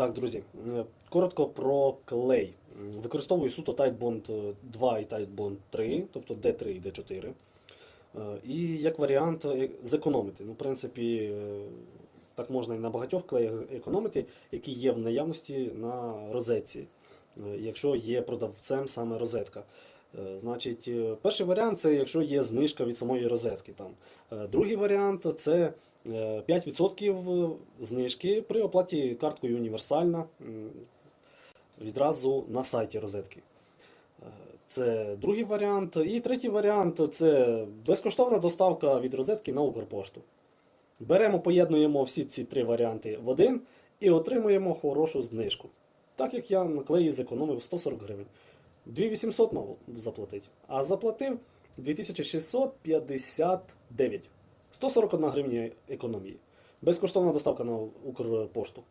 Так, друзі, е, коротко про клей. Використовую суто Titebond 2 і Titebond 3, тобто D3 і D4. Е, І як варіант е, зекономити. Ну, в принципі, е, так можна і на багатьох клеях економити, які є в наявності на розетці, е, якщо є продавцем саме розетка. Е, Значить, е, перший варіант це якщо є знижка від самої розетки. Там. Е, Другий варіант це е, 5% знижки при оплаті карткою універсальна відразу на сайті розетки. Е, Це другий варіант. І третій варіант це безкоштовна доставка від розетки на Укрпошту. Беремо, поєднуємо всі ці три варіанти в один і отримуємо хорошу знижку. Так як я на клеї зекономив 140 гривень. 2800 мав заплатити, а заплатив 2659. 141 гривня економії. Безкоштовна доставка на Укрпошту.